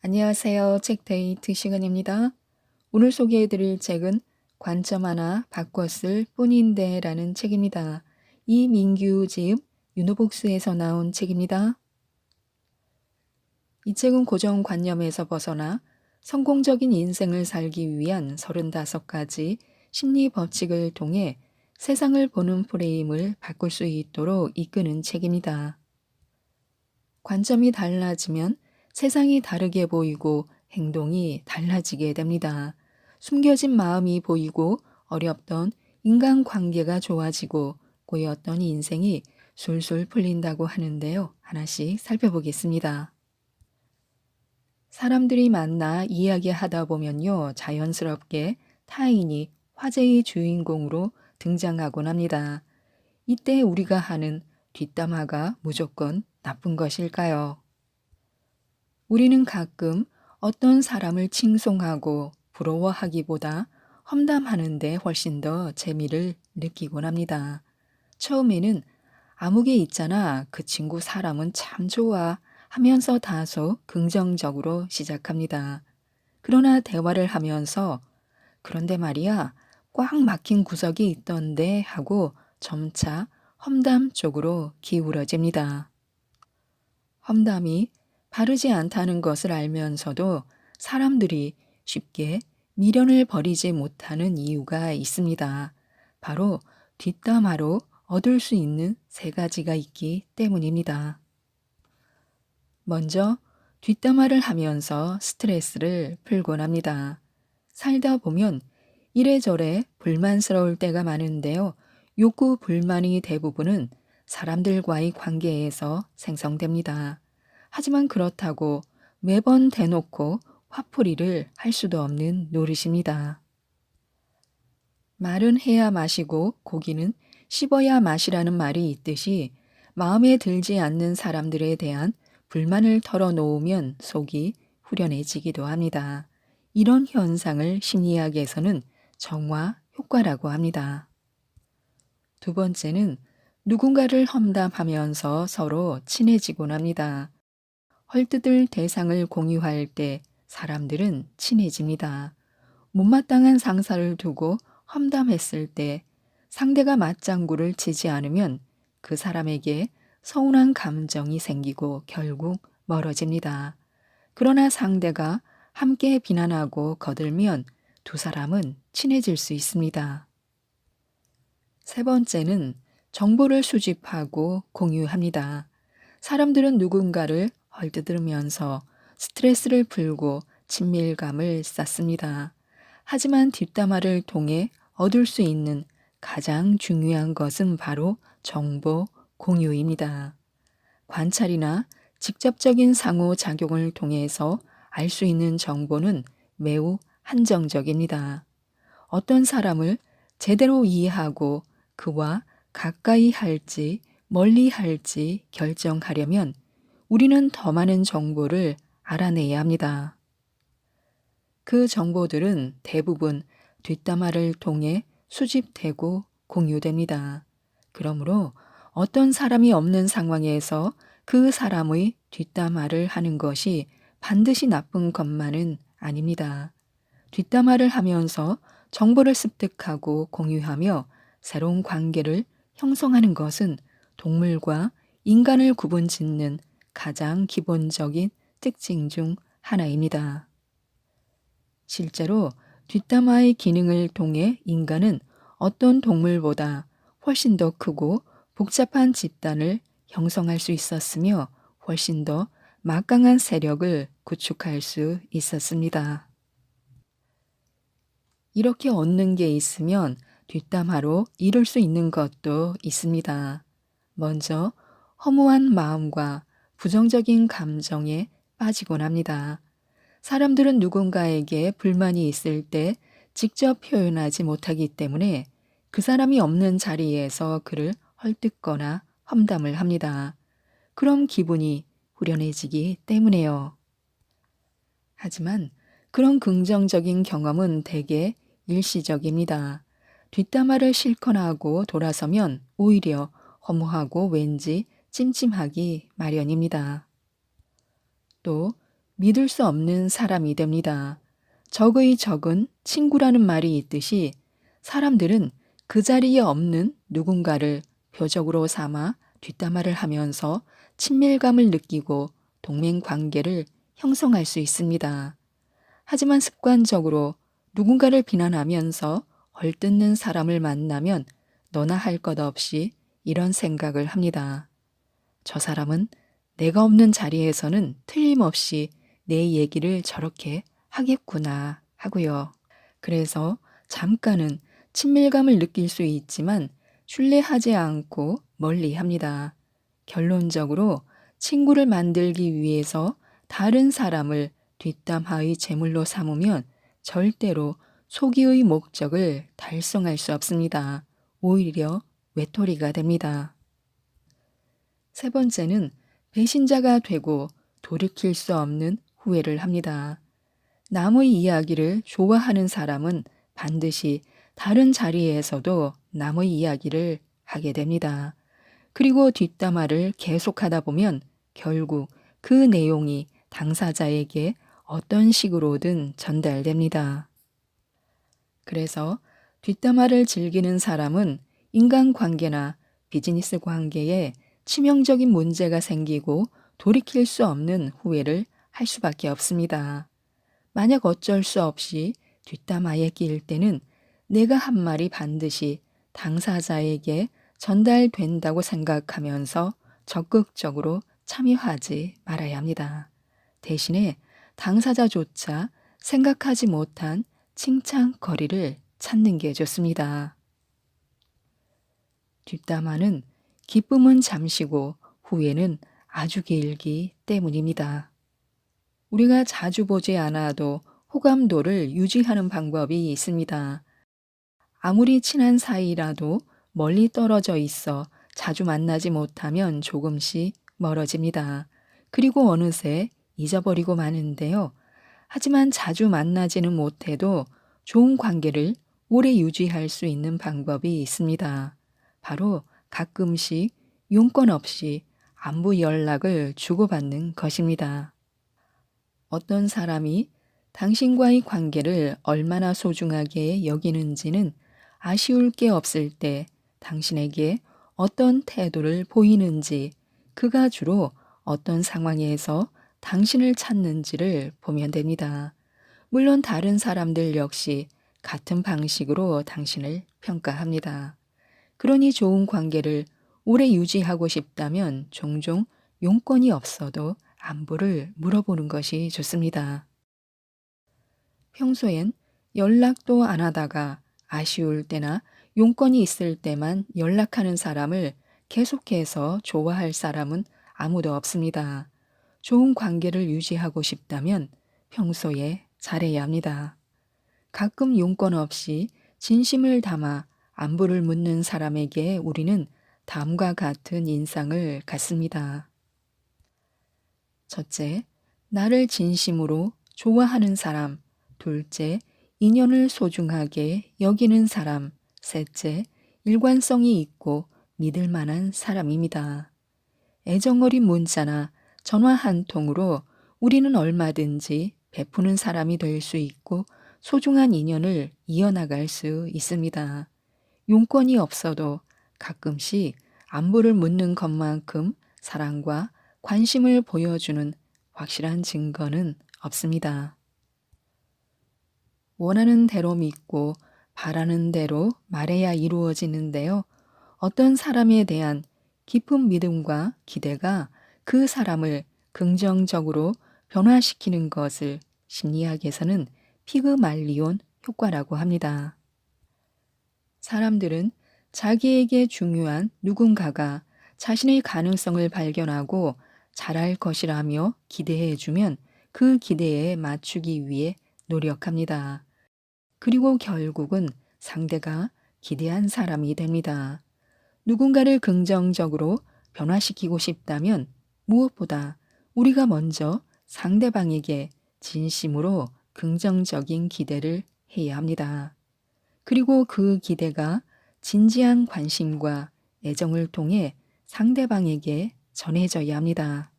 안녕하세요. 책 데이트 시간입니다. 오늘 소개해드릴 책은 관점 하나 바꿨을 뿐인데 라는 책입니다. 이민규 지음 유노복스에서 나온 책입니다. 이 책은 고정관념에서 벗어나 성공적인 인생을 살기 위한 35가지 심리 법칙을 통해 세상을 보는 프레임을 바꿀 수 있도록 이끄는 책입니다. 관점이 달라지면 세상이 다르게 보이고 행동이 달라지게 됩니다. 숨겨진 마음이 보이고 어렵던 인간 관계가 좋아지고 꼬였던 인생이 술술 풀린다고 하는데요. 하나씩 살펴보겠습니다. 사람들이 만나 이야기하다 보면요. 자연스럽게 타인이 화제의 주인공으로 등장하곤 합니다. 이때 우리가 하는 뒷담화가 무조건 나쁜 것일까요? 우리는 가끔 어떤 사람을 칭송하고 부러워하기보다 험담하는데 훨씬 더 재미를 느끼곤 합니다. 처음에는 아무개 있잖아. 그 친구 사람은 참 좋아. 하면서 다소 긍정적으로 시작합니다. 그러나 대화를 하면서 그런데 말이야. 꽉 막힌 구석이 있던데 하고 점차 험담 쪽으로 기울어집니다. 험담이 바르지 않다는 것을 알면서도 사람들이 쉽게 미련을 버리지 못하는 이유가 있습니다. 바로 뒷담화로 얻을 수 있는 세 가지가 있기 때문입니다. 먼저 뒷담화를 하면서 스트레스를 풀곤 합니다. 살다 보면 이래저래 불만스러울 때가 많은데요. 욕구 불만이 대부분은 사람들과의 관계에서 생성됩니다. 하지만 그렇다고 매번 대놓고 화풀이를 할 수도 없는 노릇입니다. 말은 해야 마시고 고기는 씹어야 마시라는 말이 있듯이 마음에 들지 않는 사람들에 대한 불만을 털어놓으면 속이 후련해지기도 합니다. 이런 현상을 심리학에서는 정화 효과라고 합니다. 두 번째는 누군가를 험담하면서 서로 친해지곤 합니다. 헐뜯을 대상을 공유할 때 사람들은 친해집니다. 못마땅한 상사를 두고 험담했을 때 상대가 맞장구를 치지 않으면 그 사람에게 서운한 감정이 생기고 결국 멀어집니다. 그러나 상대가 함께 비난하고 거들면 두 사람은 친해질 수 있습니다. 세 번째는 정보를 수집하고 공유합니다. 사람들은 누군가를 헐뜯으면서 스트레스를 풀고 친밀감을 쌓습니다. 하지만 뒷담화를 통해 얻을 수 있는 가장 중요한 것은 바로 정보 공유입니다. 관찰이나 직접적인 상호작용을 통해서 알 수 있는 정보는 매우 한정적입니다. 어떤 사람을 제대로 이해하고 그와 가까이 할지 멀리 할지 결정하려면 우리는 더 많은 정보를 알아내야 합니다. 그 정보들은 대부분 뒷담화를 통해 수집되고 공유됩니다. 그러므로 어떤 사람이 없는 상황에서 그 사람의 뒷담화를 하는 것이 반드시 나쁜 것만은 아닙니다. 뒷담화를 하면서 정보를 습득하고 공유하며 새로운 관계를 형성하는 것은 동물과 인간을 구분 짓는 가장 기본적인 특징 중 하나입니다. 실제로 뒷담화의 기능을 통해 인간은 어떤 동물보다 훨씬 더 크고 복잡한 집단을 형성할 수 있었으며 훨씬 더 막강한 세력을 구축할 수 있었습니다. 이렇게 얻는 게 있으면 뒷담화로 이룰 수 있는 것도 있습니다. 먼저 허무한 마음과 부정적인 감정에 빠지곤 합니다. 사람들은 누군가에게 불만이 있을 때 직접 표현하지 못하기 때문에 그 사람이 없는 자리에서 그를 헐뜯거나 험담을 합니다. 그럼 기분이 후련해지기 때문에요. 하지만 그런 긍정적인 경험은 대개 일시적입니다. 뒷담화를 실컷 하고 돌아서면 오히려 허무하고 왠지 찜찜하기 마련입니다. 또 믿을 수 없는 사람이 됩니다. 적의 적은 친구라는 말이 있듯이 사람들은 그 자리에 없는 누군가를 표적으로 삼아 뒷담화를 하면서 친밀감을 느끼고 동맹 관계를 형성할 수 있습니다. 하지만 습관적으로 누군가를 비난하면서 얼뜯는 사람을 만나면 너나 할 것 없이 이런 생각을 합니다. 저 사람은 내가 없는 자리에서는 틀림없이 내 얘기를 저렇게 하겠구나 하고요. 그래서 잠깐은 친밀감을 느낄 수 있지만 신뢰하지 않고 멀리 합니다. 결론적으로 친구를 만들기 위해서 다른 사람을 뒷담화의 제물로 삼으면 절대로 소기의 목적을 달성할 수 없습니다. 오히려 외톨이가 됩니다. 세 번째는 배신자가 되고 돌이킬 수 없는 후회를 합니다. 남의 이야기를 좋아하는 사람은 반드시 다른 자리에서도 남의 이야기를 하게 됩니다. 그리고 뒷담화를 계속하다 보면 결국 그 내용이 당사자에게 어떤 식으로든 전달됩니다. 그래서 뒷담화를 즐기는 사람은 인간관계나 비즈니스 관계에 치명적인 문제가 생기고 돌이킬 수 없는 후회를 할 수밖에 없습니다. 만약 어쩔 수 없이 뒷담화에 끼일 때는 내가 한 말이 반드시 당사자에게 전달된다고 생각하면서 적극적으로 참여하지 말아야 합니다. 대신에 당사자조차 생각하지 못한 칭찬거리를 찾는 게 좋습니다. 뒷담화는 기쁨은 잠시고 후회는 아주 길기 때문입니다. 우리가 자주 보지 않아도 호감도를 유지하는 방법이 있습니다. 아무리 친한 사이라도 멀리 떨어져 있어 자주 만나지 못하면 조금씩 멀어집니다. 그리고 어느새 잊어버리고 마는데요. 하지만 자주 만나지는 못해도 좋은 관계를 오래 유지할 수 있는 방법이 있습니다. 바로 가끔씩 용건 없이 안부 연락을 주고받는 것입니다. 어떤 사람이 당신과의 관계를 얼마나 소중하게 여기는지는 아쉬울 게 없을 때 당신에게 어떤 태도를 보이는지 그가 주로 어떤 상황에서 당신을 찾는지를 보면 됩니다. 물론 다른 사람들 역시 같은 방식으로 당신을 평가합니다. 그러니 좋은 관계를 오래 유지하고 싶다면 종종 용건이 없어도 안부를 물어보는 것이 좋습니다. 평소엔 연락도 안 하다가 아쉬울 때나 용건이 있을 때만 연락하는 사람을 계속해서 좋아할 사람은 아무도 없습니다. 좋은 관계를 유지하고 싶다면 평소에 잘해야 합니다. 가끔 용건 없이 진심을 담아 안부를 묻는 사람에게 우리는 다음과 같은 인상을 갖습니다. 첫째, 나를 진심으로 좋아하는 사람. 둘째, 인연을 소중하게 여기는 사람. 셋째, 일관성이 있고 믿을 만한 사람입니다. 애정어린 문자나 전화 한 통으로 우리는 얼마든지 베푸는 사람이 될 수 있고 소중한 인연을 이어나갈 수 있습니다. 용건이 없어도 가끔씩 안부를 묻는 것만큼 사랑과 관심을 보여주는 확실한 증거는 없습니다. 원하는 대로 믿고 바라는 대로 말해야 이루어지는데요. 어떤 사람에 대한 깊은 믿음과 기대가 그 사람을 긍정적으로 변화시키는 것을 심리학에서는 피그말리온 효과라고 합니다. 사람들은 자기에게 중요한 누군가가 자신의 가능성을 발견하고 잘할 것이라며 기대해 주면 그 기대에 맞추기 위해 노력합니다. 그리고 결국은 상대가 기대한 사람이 됩니다. 누군가를 긍정적으로 변화시키고 싶다면 무엇보다 우리가 먼저 상대방에게 진심으로 긍정적인 기대를 해야 합니다. 그리고 그 기대가 진지한 관심과 애정을 통해 상대방에게 전해져야 합니다.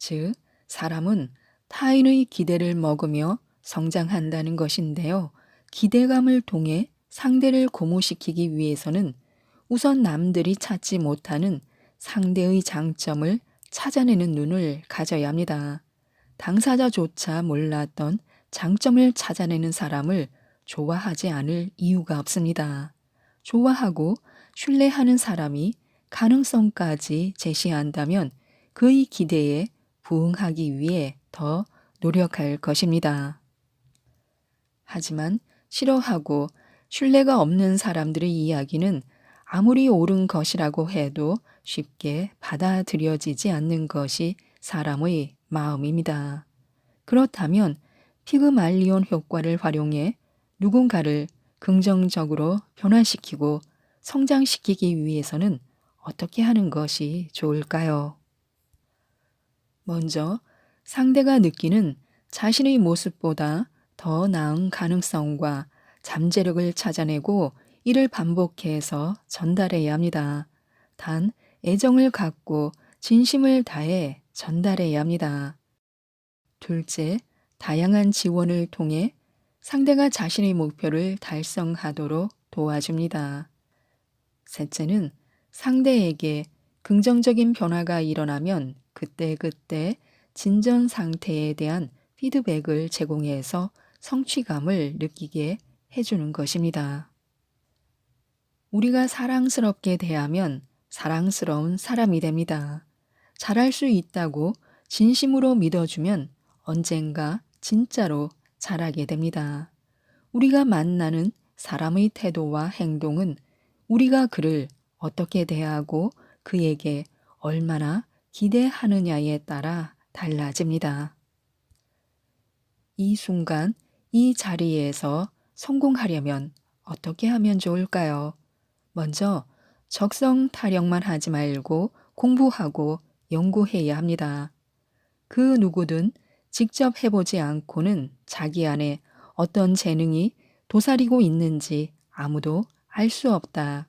즉, 사람은 타인의 기대를 먹으며 성장한다는 것인데요. 기대감을 통해 상대를 고무시키기 위해서는 우선 남들이 찾지 못하는 상대의 장점을 찾아내는 눈을 가져야 합니다. 당사자조차 몰랐던 장점을 찾아내는 사람을 좋아하지 않을 이유가 없습니다. 좋아하고 신뢰하는 사람이 가능성까지 제시한다면 그의 기대에 부응하기 위해 더 노력할 것입니다. 하지만 싫어하고 신뢰가 없는 사람들의 이야기는 아무리 옳은 것이라고 해도 쉽게 받아들여지지 않는 것이 사람의 마음입니다. 그렇다면 피그말리온 효과를 활용해 누군가를 긍정적으로 변화시키고 성장시키기 위해서는 어떻게 하는 것이 좋을까요? 먼저 상대가 느끼는 자신의 모습보다 더 나은 가능성과 잠재력을 찾아내고 이를 반복해서 전달해야 합니다. 단 애정을 갖고 진심을 다해 전달해야 합니다. 둘째, 다양한 지원을 통해 상대가 자신의 목표를 달성하도록 도와줍니다. 셋째는 상대에게 긍정적인 변화가 일어나면 그때그때 진전 상태에 대한 피드백을 제공해서 성취감을 느끼게 해주는 것입니다. 우리가 사랑스럽게 대하면 사랑스러운 사람이 됩니다. 잘할 수 있다고 진심으로 믿어주면 언젠가 진짜로 잘하게 됩니다. 우리가 만나는 사람의 태도와 행동은 우리가 그를 어떻게 대하고 그에게 얼마나 기대하느냐에 따라 달라집니다. 이 순간 이 자리에서 성공하려면 어떻게 하면 좋을까요? 먼저 적성 타령만 하지 말고 공부하고 연구해야 합니다. 그 누구든 직접 해보지 않고는 자기 안에 어떤 재능이 도사리고 있는지 아무도 알 수 없다.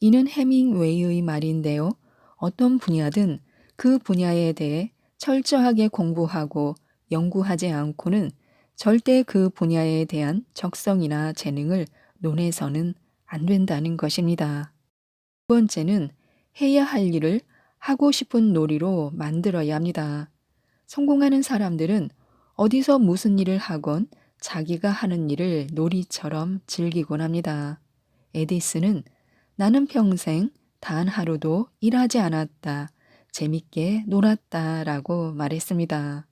이는 해밍웨이의 말인데요. 어떤 분야든 그 분야에 대해 철저하게 공부하고 연구하지 않고는 절대 그 분야에 대한 적성이나 재능을 논해서는 안 된다는 것입니다. 두 번째는 해야 할 일을 하고 싶은 놀이로 만들어야 합니다. 성공하는 사람들은 어디서 무슨 일을 하건 자기가 하는 일을 놀이처럼 즐기곤 합니다. 에디슨은 나는 평생 단 하루도 일하지 않았다. 재밌게 놀았다. 라고 말했습니다.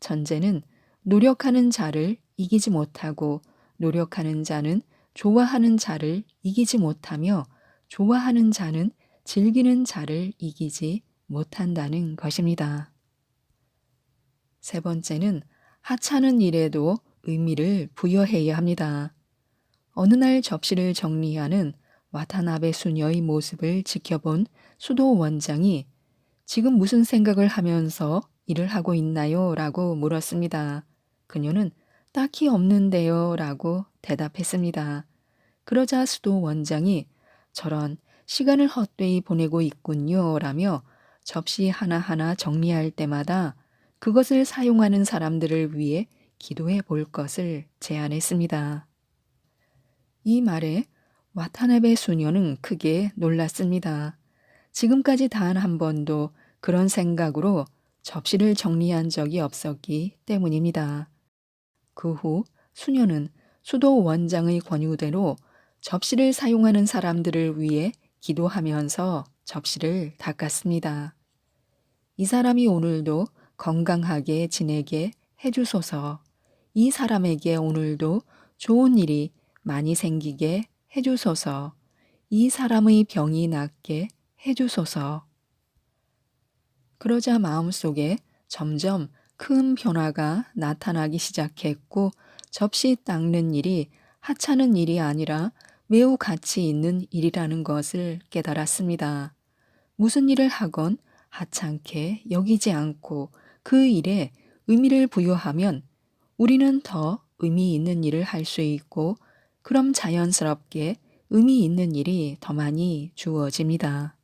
전제는 노력하는 자를 이기지 못하고 노력하는 자는 좋아하는 자를 이기지 못하며 좋아하는 자는 즐기는 자를 이기지 못한다는 것입니다. 세 번째는 하찮은 일에도 의미를 부여해야 합니다. 어느 날 접시를 정리하는 와타나베 수녀의 모습을 지켜본 수도 원장이 지금 무슨 생각을 하면서 일을 하고 있나요? 라고 물었습니다. 그녀는 딱히 없는데요. 라고 대답했습니다. 그러자 수도 원장이 저런 시간을 헛되이 보내고 있군요. 라며 접시 하나하나 정리할 때마다 그것을 사용하는 사람들을 위해 기도해 볼 것을 제안했습니다. 이 말에 와타나베 수녀는 크게 놀랐습니다. 지금까지 단 한 번도 그런 생각으로 접시를 정리한 적이 없었기 때문입니다. 그 후 수녀는 수도 원장의 권유대로 접시를 사용하는 사람들을 위해 기도하면서 접시를 닦았습니다. 이 사람이 오늘도 건강하게 지내게 해주소서. 이 사람에게 오늘도 좋은 일이 많이 생기게 해주소서. 이 사람의 병이 낫게 해주소서. 그러자 마음속에 점점 큰 변화가 나타나기 시작했고 접시 닦는 일이 하찮은 일이 아니라 매우 가치 있는 일이라는 것을 깨달았습니다. 무슨 일을 하건 하찮게 여기지 않고 그 일에 의미를 부여하면 우리는 더 의미 있는 일을 할 수 있고 그럼 자연스럽게 의미 있는 일이 더 많이 주어집니다.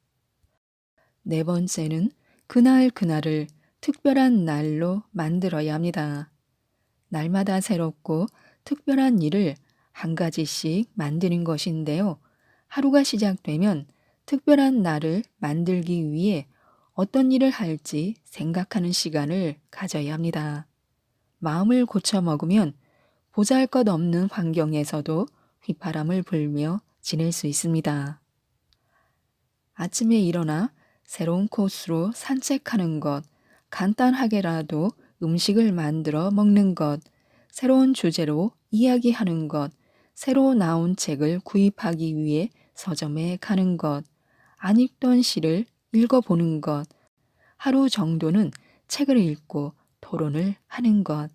네 번째는 그날 그날을 특별한 날로 만들어야 합니다. 날마다 새롭고 특별한 일을 한 가지씩 만드는 것인데요. 하루가 시작되면 특별한 날을 만들기 위해 어떤 일을 할지 생각하는 시간을 가져야 합니다. 마음을 고쳐 먹으면 보잘 것 없는 환경에서도 휘파람을 불며 지낼 수 있습니다. 아침에 일어나 새로운 코스로 산책하는 것, 간단하게라도 음식을 만들어 먹는 것, 새로운 주제로 이야기하는 것, 새로 나온 책을 구입하기 위해 서점에 가는 것, 안 읽던 시를 읽어보는 것, 하루 정도는 책을 읽고 토론을 하는 것,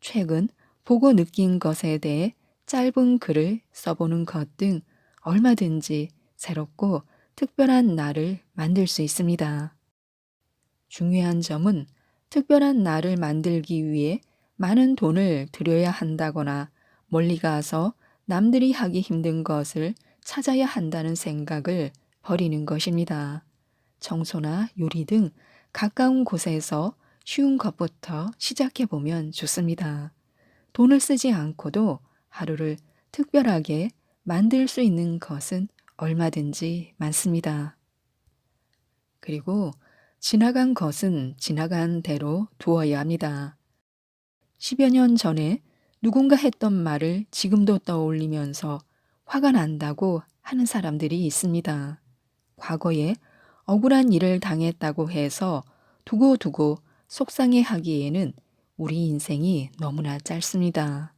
최근 보고 느낀 것에 대해 짧은 글을 써보는 것 등 얼마든지 새롭고 특별한 날을 만들 수 있습니다. 중요한 점은 특별한 날을 만들기 위해 많은 돈을 들여야 한다거나 멀리 가서 남들이 하기 힘든 것을 찾아야 한다는 생각을 버리는 것입니다. 청소나 요리 등 가까운 곳에서 쉬운 것부터 시작해 보면 좋습니다. 돈을 쓰지 않고도 하루를 특별하게 만들 수 있는 것은 얼마든지 많습니다. 그리고 지나간 것은 지나간 대로 두어야 합니다. 10여 년 전에 누군가 했던 말을 지금도 떠올리면서 화가 난다고 하는 사람들이 있습니다. 과거에 억울한 일을 당했다고 해서 두고두고 속상해 하기에는 우리 인생이 너무나 짧습니다.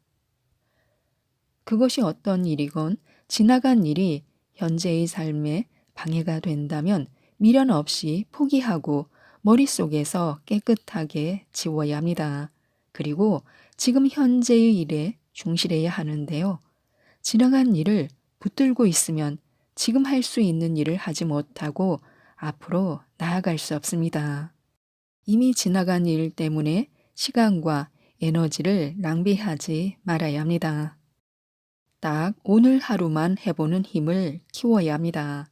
그것이 어떤 일이건 지나간 일이 현재의 삶에 방해가 된다면 미련 없이 포기하고 머릿속에서 깨끗하게 지워야 합니다. 그리고 지금 현재의 일에 충실해야 하는데요. 지나간 일을 붙들고 있으면 지금 할 수 있는 일을 하지 못하고 앞으로 나아갈 수 없습니다. 이미 지나간 일 때문에 시간과 에너지를 낭비하지 말아야 합니다. 딱 오늘 하루만 해보는 힘을 키워야 합니다.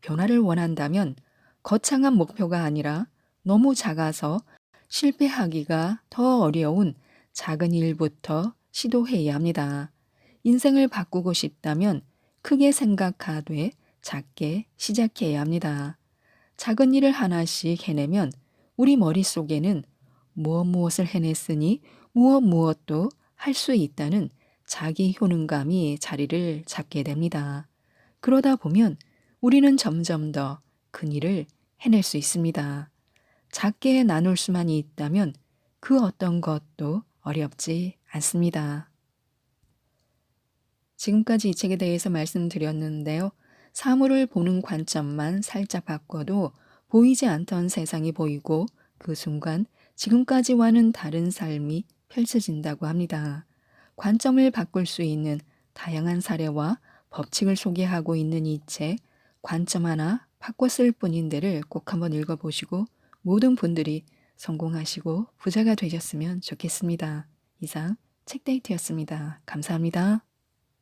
변화를 원한다면 거창한 목표가 아니라 너무 작아서 실패하기가 더 어려운 작은 일부터 시도해야 합니다. 인생을 바꾸고 싶다면 크게 생각하되 작게 시작해야 합니다. 작은 일을 하나씩 해내면 우리 머릿속에는 무엇 무엇을 해냈으니 무엇 무엇도 할 수 있다는 자기 효능감이 자리를 잡게 됩니다. 그러다 보면 우리는 점점 더 큰 일을 해낼 수 있습니다. 작게 나눌 수만 있다면 그 어떤 것도 어렵지 않습니다. 지금까지 이 책에 대해서 말씀드렸는데요. 사물을 보는 관점만 살짝 바꿔도 보이지 않던 세상이 보이고 그 순간 지금까지와는 다른 삶이 펼쳐진다고 합니다. 관점을 바꿀 수 있는 다양한 사례와 법칙을 소개하고 있는 이 책, 관점 하나 바꿨을 뿐인데를 꼭 한번 읽어보시고 모든 분들이 성공하시고 부자가 되셨으면 좋겠습니다. 이상 책데이트였습니다. 감사합니다.